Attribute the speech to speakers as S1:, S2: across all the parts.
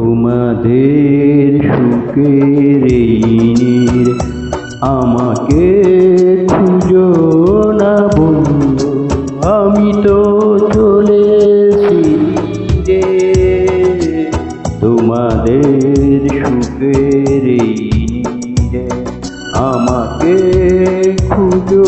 S1: তোমাদের সুখের আমাকে খুঁজো না বন্ধু। আমি তো চলেছি রে তোমাদের সুখের আমাকে খুঁজো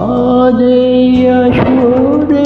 S1: আদেয়া সুরে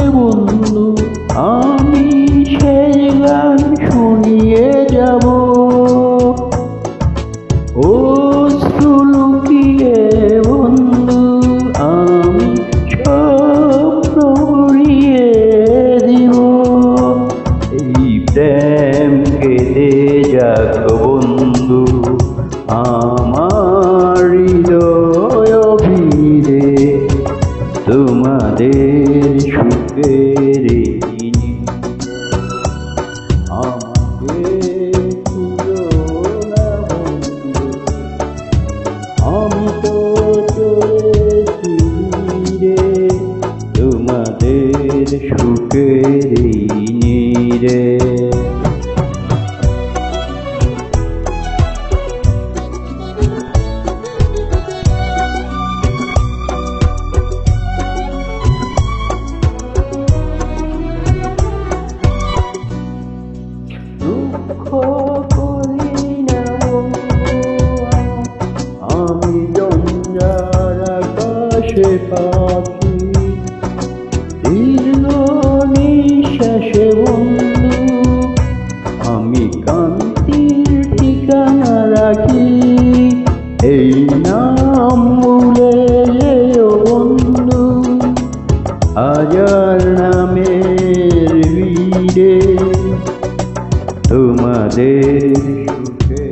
S1: আমি তো তোমাদের সুখের রে পাখি দীর্ঘ নিঃশ্বাসে বন্ধু, আমি কান্তির ঠিকানা রাখি। এই নাম ভুলে বন্ধু হাজার নামের ভিড়ে তোমাদের সুখে